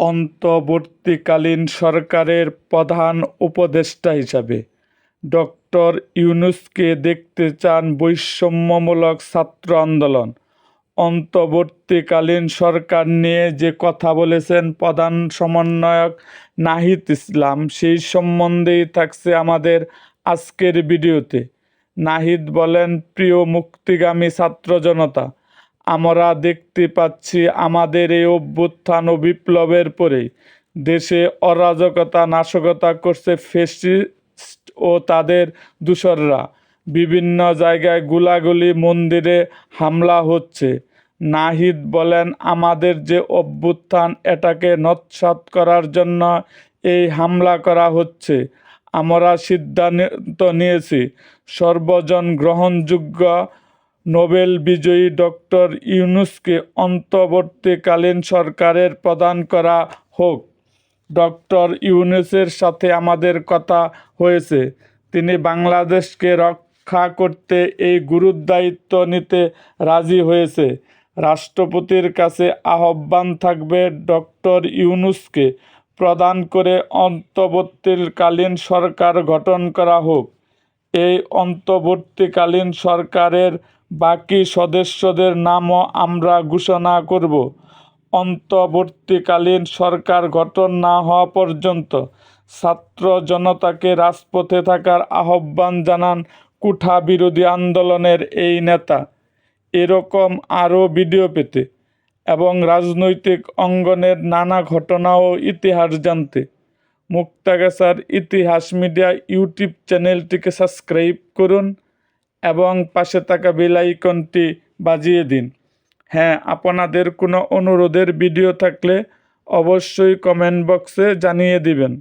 অন্তর্বর্তীকালীন সরকারের প্রধান উপদেষ্টা হিসাবে ডক্টর ইউনুসকে দেখতে চান বৈষম্যমূলক ছাত্র আন্দোলন। অন্তর্বর্তীকালীন সরকার নিয়ে যে কথা বলেছেন প্রধান সমন্বয়ক নাহিদ ইসলাম, সেই সম্বন্ধেই থাকছে আমাদের আজকের ভিডিওতে। নাহিদ বলেন, প্রিয় মুক্তিগামী ছাত্র জনতা আমরা দেখতে পাচ্ছি আমাদের এই অভ্যুত্থান ও বিপ্লবের পরেই দেশে অরাজকতা, নাশকতা করছে ফেসিস্ট ও তাদের দূষররা বিভিন্ন জায়গায় গুলাগুলি, মন্দিরে হামলা হচ্ছে। নাহিদ বলেন, আমাদের যে অভ্যুত্থান, এটাকে নৎসাৎ করার জন্য এই হামলা করা হচ্ছে। আমরা সিদ্ধান্ত নিয়েছি, সর্বজন গ্রহণযোগ্য নোবেল বিজয়ী ডক্টর ইউনুসকে অন্তর্বর্তীকালীন সরকারের প্রদান করা হোক। ডক্টর ইউনুসের সাথে আমাদের কথা হয়েছে। তিনি বাংলাদেশকে রক্ষা করতে এই গুরুদায়িত্ব নিতে রাজি হয়েছে। রাষ্ট্রপতির কাছে আহ্বান থাকবে ডক্টর ইউনুসকে প্রদান করে অন্তর্বর্তীকালীন সরকার গঠন করা হোক। এই অন্তর্বর্তীকালীন সরকারের বাকি সদস্যদের নামও আমরা ঘোষণা করব। অন্তর্বর্তীকালীন সরকার গঠন না হওয়া পর্যন্ত ছাত্র জনতাকে রাজপথে থাকার আহ্বান জানান কুঠা বিরোধী আন্দোলনের এই নেতা। এরকম আরও ভিডিও পেতে এবং রাজনৈতিক অঙ্গনের নানা ঘটনা ও ইতিহাস জানতে। মুক্তাগাছার ইতিহাস মিডিয়া ইউটিউব চ্যানেলটিকে সাবস্ক্রাইব করুন। এবং পাশে থাকা বেল আইকনটি বাজিয়ে দিন। হ্যাঁ আপনাদের কোনো অনুরোধের ভিডিও থাকলে অবশ্যই কমেন্ট বক্সে জানিয়ে দিবেন।